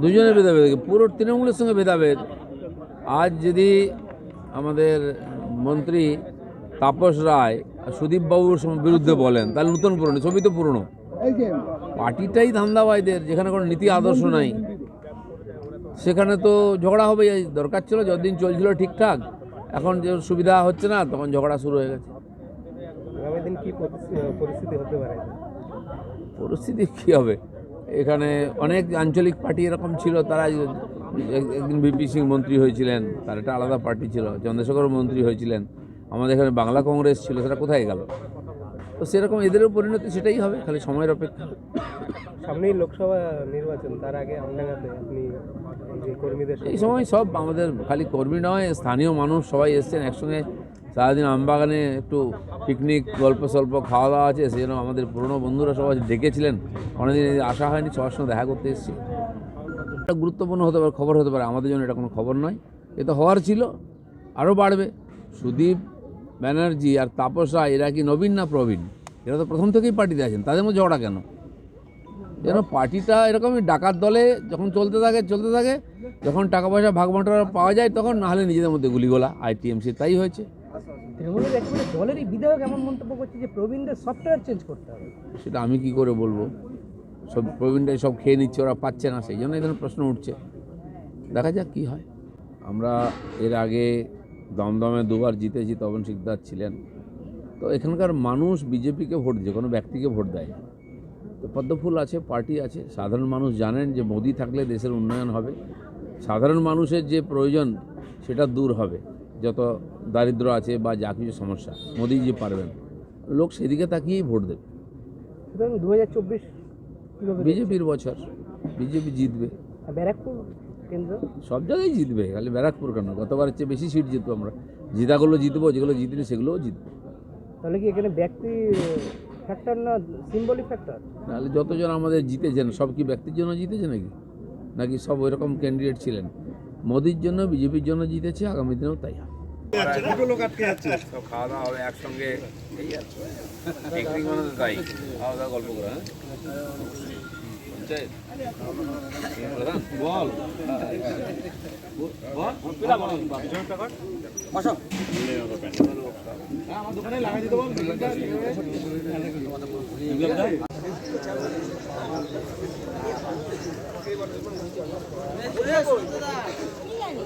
দুজনে ভেদাভেদ পুরো তৃণমূলের সঙ্গে ভেদাভেদ। আজ যদি আমাদের মন্ত্রী তাপস রায় আর সুদীপ বাবুর বিরুদ্ধে বলেন তাহলে নতুন পুরনো ছবি তো পুরনো। পার্টিটাই ধান্দাবাজদের যেখানে কোনো নীতি আদর্শ নাই। সেখানে তো ঝগড়া হবে এই দরকার ছিল যতদিন চলছিল ঠিকঠাক। এখন যে সুবিধা হচ্ছে না তখন ঝগড়া শুরু হয়ে গেছে। পরিস্থিতি হতে পারে? পরিস্থিতি কী হবে? এখানে অনেক আঞ্চলিক পার্টি এরকম ছিল তারা এক- একদিন বিপি সিং মন্ত্রী হয়েছিলেন তার একটা আলাদা পার্টি ছিল চন্দ্রশেখর মন্ত্রী হয়েছিলেন আমাদের এখানে বাংলা কংগ্রেস ছিল সেটা কোথায় গেল? তো সেরকম এদেরও পরিণতি সেটাই হবে খালি সময়ের অপেক্ষা। সামনেই লোকসভা নির্বাচন তার আগে আমডাঙ্গাতে আপনি এই কর্মীদের এই সময় সব আমাদের খালি কর্মী নয় স্থানীয় মানুষ সবাই এসছেন একসঙ্গে সারাদিন আমবাগানে একটু পিকনিক গল্প সল্প খাওয়া দাওয়া আছে, সেই জন্য আমাদের পুরনো বন্ধুরা সবাই ডেকেছিলেন। অনেকদিন আসা হয়নি, সবার সঙ্গে দেখা করতে এসেছি। এটা গুরুত্বপূর্ণ হতে পারে, খবর হতে পারে, আমাদের জন্য এটা কোনো খবর নয়। এ তো হওয়ার ছিল, আরও বাড়বে। সুদীপ ব্যানার্জি আর তাপস রায়, এরা কি নবীন না প্রবীণ? এরা তো প্রথম থেকেই পার্টিতে আছেন তাদের মধ্যে ঝগড়া কেন? যেন পার্টিটা এরকমই ডাকাত দলে যখন চলতে থাকে চলতে থাকে, যখন টাকা পয়সা ভাগ পাওয়া যায়, তখন নাহলে নিজেদের মধ্যে গুলিগোলা আইটিএমসি তাই হয়েছে। তৃণমূলের একেবারে দলেরই বিধায়ক এমন মন্তব্য করছে যে প্রবীণদের সফটওয়্যার চেঞ্জ করতে হবে। সেটা আমি কি করে বলব? সব প্রবীণটাই সব খেয়ে নিচ্ছে, ওরা পাচ্ছে না, সেই জন্য ধরনের প্রশ্ন উঠছে। দেখা যাক কি হয়। আমরা এর আগে দমদমে দুবার জিতেছি, তপন সিকদার ছিলেন। তো এখানকার মানুষ বিজেপিকে ভোট দিয়ে কোনো ব্যক্তিকে ভোট দেয়। তো পদ্মফুল আছে, পার্টি আছে, সাধারণ মানুষ জানেন যে মোদি থাকলে দেশের উন্নয়ন হবে। সাধারণ মানুষের যে প্রয়োজন, সেটা দূর হবে। যত দারিদ্র আছে বা যা কিছু সমস্যা মোদি যে পারবেন। লোক সেদিকে তাকিয়েই ভোট দেবে। দু হাজার চব্বিশ বিজেপির বছর বিজেপি জিতবে। ব্যারাকপুর কেন্দ্র? সব জায়গায় জিতবে খালি ব্যারাকপুর কেন? গতবারের চেয়ে বেশি সিট জিতবো আমরা। জিতাগুলো জিতবো যেগুলো জিতিনি সেগুলোও জিতবো। তাহলে কি এখানে ব্যক্তি ফ্যাক্টর না সিম্বলিক ফ্যাক্টর নাহলে যতজন আমাদের জিতেছেন সব কি ব্যক্তির জন্য জিতেছে নাকি? নাকি সব ওইরকম ক্যান্ডিডেট ছিলেন? মোদির জন্য, বিজেপির জন্য জিতেছে, আগামী দিনেও তাই হবে। খাওয়া দাওয়া হবে একসঙ্গে তাই খাওয়া দাওয়া গল্প করা